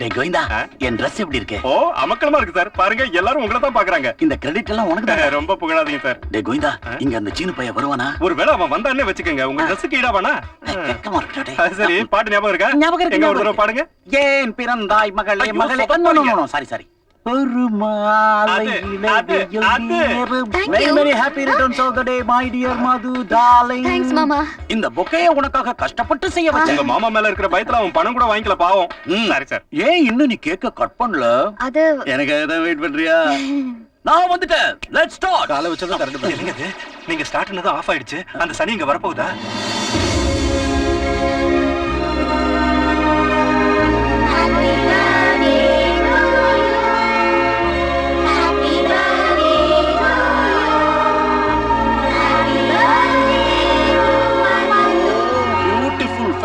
டேய் கோவிந்தா? என் Dress எப்படி இருக்கு? ஓ அமக்கலமா இருக்கு சார். பாருங்க எல்லாரும் உங்களை தான் பாக்குறாங்க. இந்த கிரெடிட் எல்லாம் உனக்கு தான்? ரொம்ப புகழாதீங்க சார். டேய் கோவிந்தா? இங்க அந்த சீனு பையன் வருவானா? ஒருவேளை அவன் வந்தானே வச்சுக்கோங்க. உங்க ட்ரெஸ்ஸுக்கு ஈடாவானா? வெக்கமா இருக்குடா டேய். சரி பாட்டு ஞாபகம் இருக்கா? ஞாபகம் இருக்கு, எங்க ஒரு தடவை பாடுங்க. ஏன் பிறந்தாய் மகளே மகளே. சாரி சாரி ஒரு மாலை அது, அது, அது. Thank very you. Very happy returns of the day my dear Madhu darling thanks மாமா இந்த பொக்கைய உனக்காக கஷ்டப்பட்டு செய்ய வச்சேன். மாமா மேல இருக்கிற பயத்துல அவன் பணம் கூட வாங்கிக்கல பாவம். சரி சார். ஏன் இன்னும் நீ கேக்க கட் பண்ணல? அது எனக்கு தான் வெயிட் பண்றியா? நான் வந்துட்டேன். லெட்ஸ் ஸ்டார்ட் காலை வச்சதும் கரெக்ட் இது? நீங்க ஸ்டார்ட் பண்ணதும் ஆஃப் ஆயிடுச்சு. அந்த சனி இங்க வரப்போகுதா?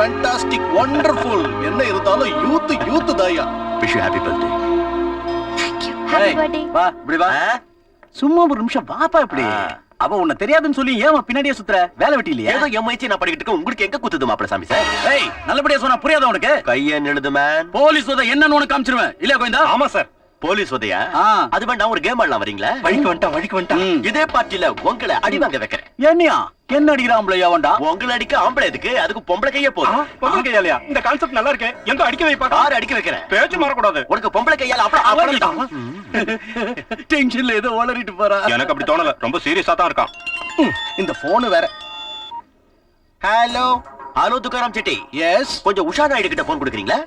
ஃபேண்டாஸ்டிக் வண்டர்ஃபுல் என்ன இருந்தாலும் யூத் யூத் தாயா. Wish you happy birthday happy birthday வா இப்படி வா. சும்மா ஒரு நிமிஷம் வாப்பா இப்படி. அவ உன்னை தெரியாதுன்னு சொல்லி ஏன் பின்னாடியே சுத்துற? வேலை வெட்டி இல்லையா? ஏதோ எம்ஐச்சி நான் படிக்கிட்டு இருக்கேன். உங்களுக்கு எங்க குத்துது மாப்பிள சாமி சார் ஏய் நல்லபடியா சொன்னா புரியாத உனக்கு? கைய நிழுது மேன் போலீஸ் என்னன்னு உனக்கு காமிச்சிருவேன். இல்லையா கோவிந்தா? ஆமா சார் போலீஸ் உதயா ஆ. அது வேணா ஒரு கேம் ஆடலாம் வரீங்களா? வழிக்கு வந்துட்டான் வழிக்கு வந்துட்டான். இதே பார்ட்டில உங்களை அடி வாங்க வைக்கிறேன். என்னையா? என்ன அடிக்கிறான் அவன்டா உங்களை அடிக்க ஆம்பளை எதுக்கு? அதுக்கு பொம்பளை கையே போதும். பொம்பளை கையாலையா இந்த கான்செப்ட் நல்லா இருக்கு. எங்க அடிக்க வைப்பா? கார் அடிக்க வைக்கிறேன்? பேச்சு மாறக்கூடாது. உனக்கு பொம்பளை கையால. அப்புறம் டென்ஷன்ல ஏதோ வளரிட்டு போறா. எனக்கு அப்படி தோணல. ரொம்ப சீரியஸா தான் இருக்கான். இந்த போன் வேற. Hello hello Tukaram Chetty. Yes கொஞ்சம் உஷா நாயுடு கிட்ட போன் கொடுக்குறீங்களா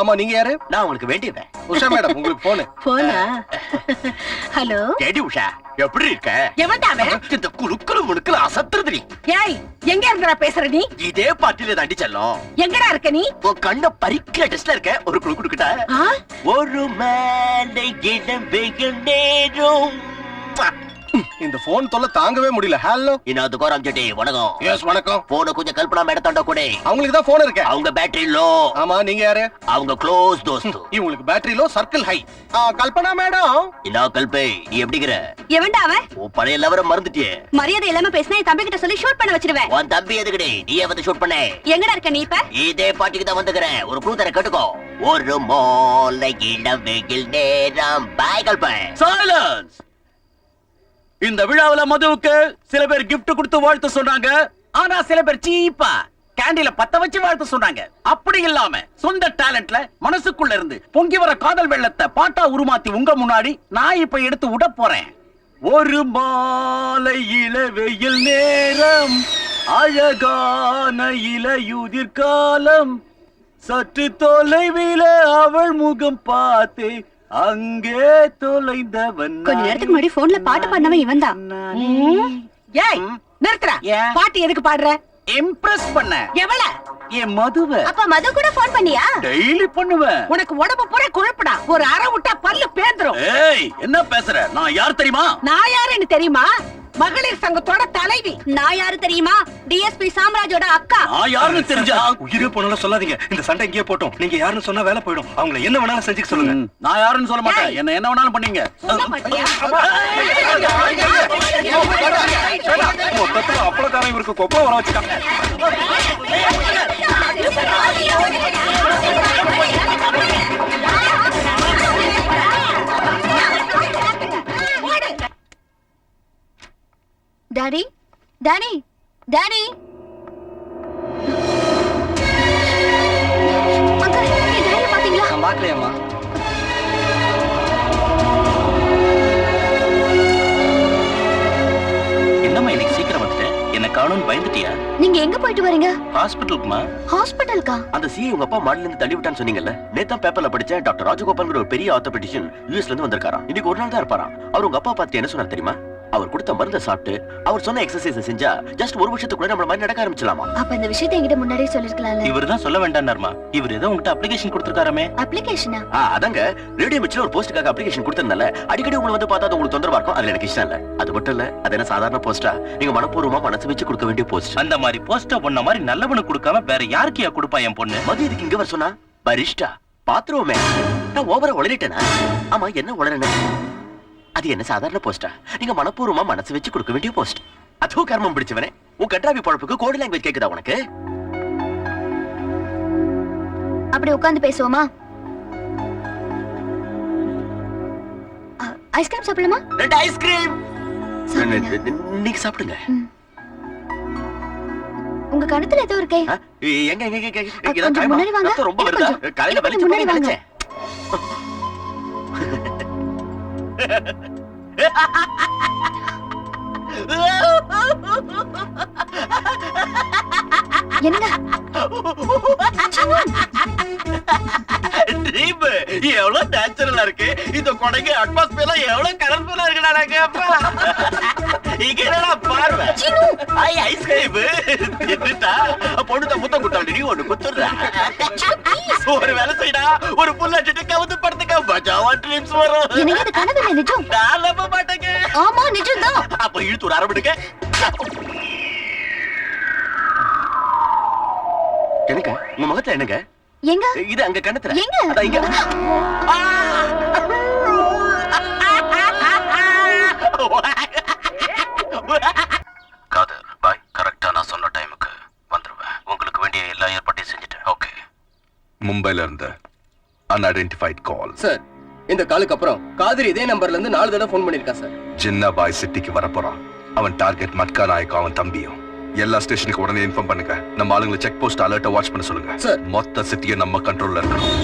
ஆமா நீங்க யாரு? நான் உங்களுக்கு வேண்டியவன். உஷா மேடம் உங்களுக்கு போன் போனா ஹலோ கேடி உஷா எப்படி இருக்க? எவன்டா அவன்? இந்த குலுக்குலு முழுக்குல அசத்துறது நீ. ஏய் எங்க இருந்துடா பேசுற நீ? இதே பார்ட்டில தாண்டி செல்லும். எங்கடா இருக்க நீ? உன் கண்ண பறிக்கிற டெஸ்ட்ல இருக்க ஒரு குழு கொடுக்கட்டா? ஒரு மேலை இடம் வெகு நேரம். இந்த போன் தொல்லை தாங்கவே முடியல. ஹலோ இன்னொரு துக்காராம் செட்டி வணக்கம். எஸ் வணக்கம். போன கொஞ்சம் கல்பனா மேடத்தாண்ட கூட. அவங்களுக்கு தான் போன் இருக்கேன் அவங்க பேட்டரி லோ ஆமா நீங்க யாரு? அவங்க க்ளோஸ் தோஸ்து. இவங்களுக்கு battery low circle high Kalpana madam. என்ன கல்பை நீ எப்படிங்கிற எவன்டா அவன்? உன் பழைய லவரம் மறந்துட்டியே. மரியாதை இல்லாம பேசினா என் தம்பி கிட்ட சொல்லி ஷூட் பண்ண வச்சிருவேன். உன் தம்பி எதுக்குடி? நீயே வந்து ஷூட் பண்ண. எங்கடா இருக்க நீ இப்ப? இதே பாட்டுக்கு தான் வந்துக்கிறேன் ஒரு க்ளூ தர கேட்டுக்கோ. ஒரு மோலை இடம் வெயில் நேரம். பாய் கல்பை. சைலன்ஸ் இந்த விழாவுல மதுவுக்கு சில பேர் கிஃப்ட் கொடுத்து வாழ்த்து சொன்னாங்க ஆனா சில பேர் சீப்பா கேண்டில பத்த வச்சு வாழ்த்து சொன்னாங்க அப்படி இல்லாம சொந்த டேலண்ட்ல மனசுக்குள்ள இருந்து பொங்கி வர காதல் வெள்ளத்தை பாட்டா உருமாத்தி உங்க முன்னாடி நான் இப்ப எடுத்து விட போறேன். ஒரு மாலை இளவெயில் நேரம் அழகான இலையுதிர் காலம் சற்று தொலைவில அவள் முகம் பார்த்தே அங்கே தொலைந்தவன் கொஞ்ச நேரத்துக்கு முன்னாடி போன்ல பாட்டு பாடினவன் இவன் தான். ஏய் நிறுத்துறா? பாட்டு எதுக்கு பாடுற? இம்ப்ரெஸ் பண்ண. எவள என் மதுவ. அப்ப மது கூட போன் பண்ணியா? டெய்லி பண்ணுவேன். உனக்கு உடம்பு பூரா கொழுப்புடா. ஒரு அரை விட்டா பல்லு பேந்துரும். ஏய் என்ன பேசுற? நான் யார் தெரியுமா? நான் யாருன்னு தெரியுமா? மகளிர் சங்கத்தோட தலைவி நான் யாரு தெரியுமா டிஎஸ்பி சாம்ராஜோட அக்கா நான் யாருன்னு தெரிஞ்சா உயிரே போனாலும் சொல்லாதீங்க இந்த சண்டை இங்கேயே போட்டோம் நீங்க யாருன்னு சொன்னா வேலை போயிடும் அவங்கள என்ன வேணாலும் செஞ்சுக்க சொல்லுங்க நான் யாருன்னு சொல்ல மாட்டேன் என்ன என்ன வேணாலும் பண்ணீங்க மொத்தத்துல அப்பளக்காரன் இவருக்கு கொப்பளம் வர வச்சுட்டான் டாடி டாடி டாடி நான் பாக்கலையாமா என்னம்மா இன்னைக்கு சீக்கிரம் வந்துட்டேன் என்ன காணும்னு பயந்துட்டியா? நீங்க எங்க போயிட்டு வரீங்க? ஹாஸ்பிட்டலுக்குமா? ஹாஸ்பிட்டலுக்கா? அந்த சிஐ உங்க அப்பா மாடல இருந்து தள்ளி விட்டான்னு சொன்னீங்கல்ல நேத்தான் பேப்பர்ல படிச்சேன் டாக்டர் ராஜகோபால்ங்கிற ஒரு பெரிய ஆர்த்தோபெடிஷியன் யூஎஸ்ல இருந்து வந்திருக்காராம். இன்னைக்கு ஒரு நாள் தான் இருப்பாராம். அவர் உங்க அப்பா பார்த்து என்ன சொன்னார் தெரியுமா? அவர் கொடுத்த மருந்தை சாப்பிட்டு அவர் சொன்ன எக்ஸசைஸ் செஞ்சா ஜஸ்ட் ஒரு வருஷத்துக்குள்ள நம்மள மாதிரி நடக்க ஆரம்பிச்சலாமா அப்ப இந்த விஷயத்தை என்கிட்ட முன்னாடியே சொல்லிருக்கலாம்ல. இவர் தான் சொல்ல வேண்டாம்னாருமா இவர் ஏதோ உங்ககிட்ட அப்ளிகேஷன் கொடுத்துருக்காரமே. அப்ளிகேஷனா ஆ, அதாங்க. ரேடியோ மிச்சில் ஒரு போஸ்ட்டுக்காக அப்ளிகேஷன் கொடுத்திருந்தால அடிக்கடி உங்களை வந்து பார்த்தா அது உங்களுக்கு தொந்தரவா இருக்கும். அதுல எனக்கு இஷ்டம் இல்ல. அது மட்டும் இல்ல அது என்ன சாதாரண போஸ்டா நீங்க மனப்பூர்வமா மனசு வச்சு கொடுக்க வேண்டிய போஸ்ட் அந்த மாதிரி போஸ்ட பொண்ண மாதிரி நல்லவனுக்கு கொடுக்காம வேற யாருக்கியா கொடுப்பா என் பொண்ணு? மதிய இதுக்கு இங்க வர சொன்னா பரிஷ்டா பாத்துருவோமே நான் ஓவரா உளறிட்டேனா? ஆமா என்ன உளறன அது என்ன சாதாரண போஸ்டா நீங்க மனப்பூர்வமா மனசு வச்சு கொடுக்க வேண்டிய போஸ்ட் அதோ கர்மம் பிடிச்சவனே. உன் கட்ராவி பழப்புக்கு கோடி லாங்குவேஜ் கேக்குதா உனக்கு? அப்படி உட்கார்ந்து பேசுவோமா? ஐஸ்கிரீம் சாப்பிடலாமா? ரெண்டு ஐஸ்கிரீம் இன்னைக்கு சாப்பிடுங்க. உங்க கணத்துல ஏதோ இருக்கே. எங்க எங்க முன்னாடி வாங்க. ரொம்ப வருதா? காலையில வலிச்சு முன்னாடி வாங்க. என்ன ட்ரீம் எவ்வளவு நேச்சுரலா இருக்கு. இந்த கொடைக்கு அட்மாஸ்பியர்ல எவ்வளவு கலர்ஃபுல்லா இருக்கு நான் கேப்பா இங்க என்னடா பார்வை? ஐ ஐஸ்கிரீம் என்னடா? பொண்ணுத முத்தம் குத்தாடி நீ ஒண்ணு குத்துறா? ஒரு வேலை செய்டா. ஒரு அடிச்சுட்டு கவுந்து படுத்துக்க. மஜாவா ட்ரீம்ஸ் வரும்? கனவு இல்ல நிஜம். நான் நம்ப மாட்டேங்க. ஆமா நிஜம்தான். அப்ப இழுத்து ஒரு அரபிடுங்க எனக்கு உங்க முகத்துல என்னங்க? எங்க? இது அங்க கண்ணத்துல எங்க? அதான் இங்க. இருந்து அன்ஐடென்டிஃபைட் கால் சார் இந்த காலுக்கு அப்புறம் காதிர் இதே நம்பர்ல இருந்து நாலு தடவை ஃபோன் பண்ணிருக்கான் சார் ஜின்னா பாய் சிட்டிக்கு வரப்போறான். அவன் டார்கெட் மட்கா நாயக் அவன் தம்பியும். எல்லா ஸ்டேஷனுக்கு உடனே இன்ஃபார்ம் பண்ணுங்க. நம்ம ஆளுங்களை செக் போஸ்ட் அலர்ட்டை வாட்ச் பண்ண சொல்லுங்க. சார். மொத்த சிட்டியை நம்ம கண்ட்ரோல்ல இருக்கணும்.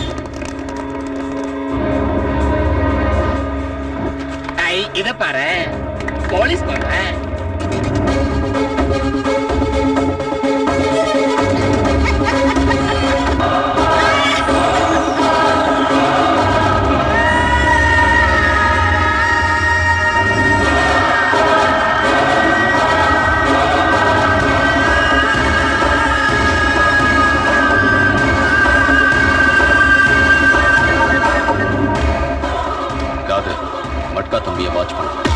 ஐ இத பாரு. போலீஸ் பாரு. மட்கா தம்பியை வாட்ச் பண்ணு போனும்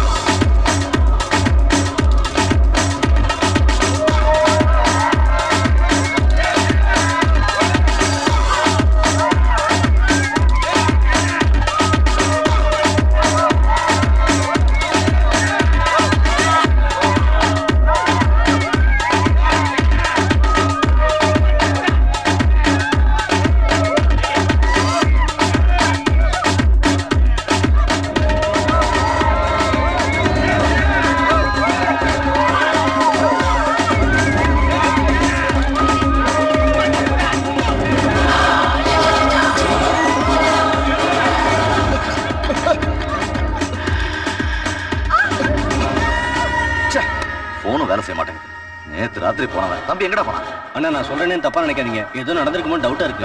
நேத்து ராத்திரி போனவன். தம்பி எங்கடா போனான்? அண்ணா நான் சொல்றேன்னு தப்பா நினைக்காதீங்க. ஏதோ நடந்திருக்குமோ டவுட்டா இருக்கு.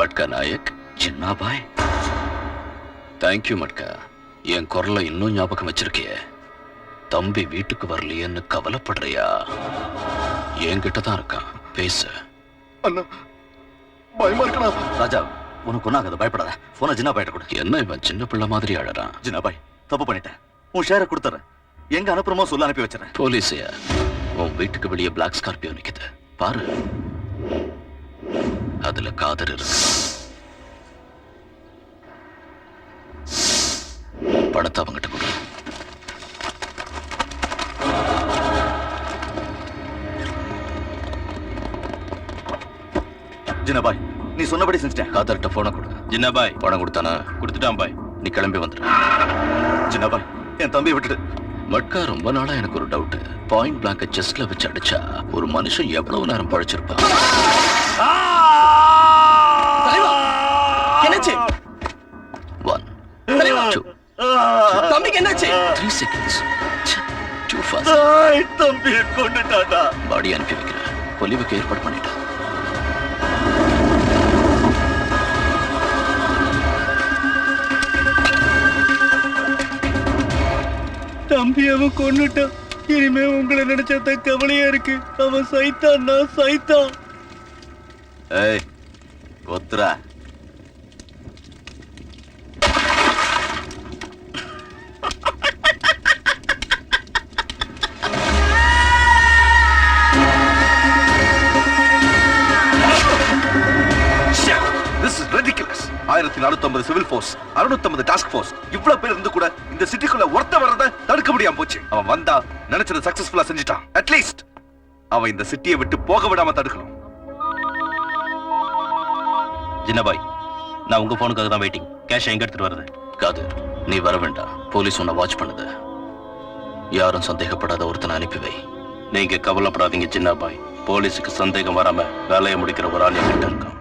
மட்கா நாயக் சின்னா பாய். தேங்க்யூ மட்கா. என் குரலை இன்னும் ஞாபகம் வச்சிருக்கியே. தம்பி வீட்டுக்கு வரலையேன்னு கவலைப்படுறியா? என்கிட்ட தான் இருக்கான். பேசு. அண்ணா பயமா இருக்கடா ராஜா உனக்கு ஒன்னாகாத பயப்படாத. போன ஜின்னா பாயிட்ட கொடு. என்ன இவன் சின்ன பிள்ளை மாதிரி அழறான்? ஜின்னா பாய் தப்பு பண்ணிட்டேன். உன் ஷேரை கொடுத்துறேன். எங்க அனுப்புறமோ சொல்ல அனுப்பி வச்சிடறேன். போலீஸையா? உன் வீட்டுக்கு வெளியே பிளாக் ஸ்கார்பியோ நிக்குது. பாரு. அதுல காதர் இருக்கு. பணத்தை அவங்கிட்ட கொடு. ஜினாபாய் நீ சொன்னபடி செஞ்சிட்டேன். காதர்கிட்ட போன கொடு. ஜின்னாபாய் பணம் கொடுத்தானா? கொடுத்துட்டான் பாய். நீ கிளம்பி வந்துடு ஜின்னாபாய் என் தம்பியை விட்டுடு. மட்கா ரொம்ப நாளா எனக்கு ஒரு டவுட் பாயிண்ட் பிளாங்க செஸ்ட்ல வச்சு அடிச்சா ஒரு மனுஷன் எவ்வளவு நேரம் பழிச்சிருப்பான்? என்னாச்சு? ஒன். டூ தம்பிக்கு என்னாச்சு? த்ரீ செகண்ட்ஸ் டூ ஃபாஸ்ட் தம்பி கொண்டுட்டாடா பாடி அனுப்பி வைக்கிறேன். பொலிவுக்கு ஏற்பாடு பண்ணிட்டேன் தம்பி கொன்னுட்டான். இனிமே உங்களை நினைச்சத கவலையா இருக்கு. அவன் சைத்தான் நான் சைத்தான். ஏய் ஒத்துரா நானூத்தி சிவில் ஃபோர்ஸ் அறுநூத்தி டாஸ்க் ஃபோர்ஸ் இவ்வளவு பேர் இருந்து கூட இந்த சிட்டிக்குள்ள ஒருத்த வர்றத தடுக்க முடியாம போச்சு. அவன் வந்தா நினைச்சதை சக்சஸ்ஃபுல்லா செஞ்சுட்டான். அட்லீஸ்ட் அவன் இந்த சிட்டியை விட்டு போக விடாம தடுக்கணும். ஜின்னாபாய் நான் உங்க போனுக்காக தான் வெயிட்டிங் கேஷ் எங்க எடுத்துட்டு வருது காதர் நீ வர வேண்டாம். போலீஸ் உன்னை வாட்ச் பண்ணுது. யாரும் சந்தேகப்படாத ஒருத்தனை அனுப்பி வை. நீங்க கவலைப்படாதீங்க சின்ன பாய் போலீஸுக்கு சந்தேகம் வராம வேலையை முடிக்கிற ஒரு ஆள் என்கிட்ட இருக்கான்.